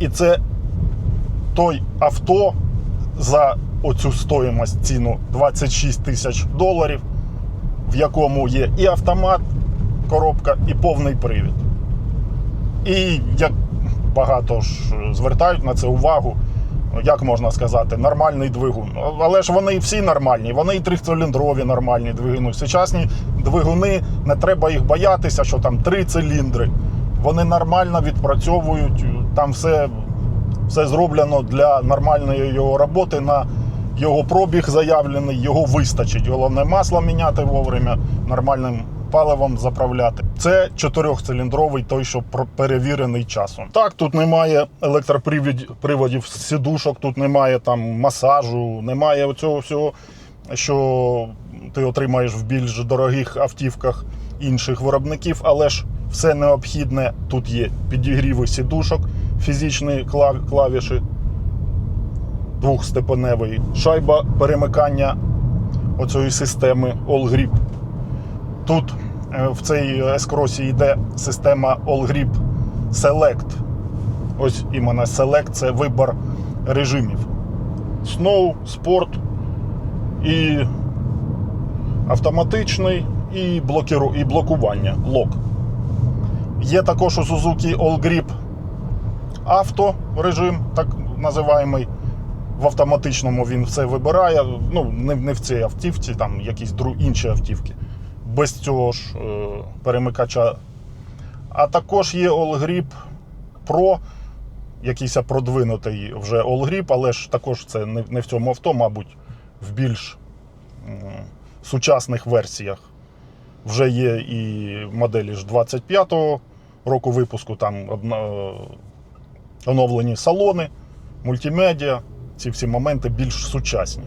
І це той авто за оцю стоїмость ціну 26 тисяч доларів, в якому є і автомат, коробка, і повний привід. І як багато ж звертають на це увагу, як можна сказати, нормальний двигун. Але ж вони всі нормальні, вони і трициліндрові нормальні двигуни. Сучасні двигуни, не треба їх боятися, що там три циліндри. Вони нормально відпрацьовують, там все, все зроблено для нормальної його роботи. На його пробіг заявлений, його вистачить. Головне масло міняти вовремя, нормальним паливом заправляти. Це чотирьохциліндровий, той, що перевірений часом. Так, тут немає електроприводів приводів, сідушок, тут немає там масажу, немає оцього всього, що ти отримаєш в більш дорогих автівках інших виробників, але ж все необхідне тут є підігріви сідушок, фізичні клав- клавіші, двохстепеневий, шайба перемикання оцієї системи All Grip. Тут е, в цій S-Cross йде система All Grip Select. Ось іменно Select це вибір режимів. Snow, спорт і автоматичний, і блокування лок. Є також у Suzuki All Grip авто режим, так називаємий. В автоматичному він все вибирає. Ну, не, не в цій автівці, там якісь дру, інші автівки. Без цього ж е, перемикача. А також є Allgrip Pro, якийсь продвинутий вже Allgrip, але ж також це не, не в цьому авто, мабуть, в більш м, сучасних версіях. Вже є і моделі ж 25-го року випуску, там обна- оновлені салони, мультимедіа. Ці всі моменти більш сучасні.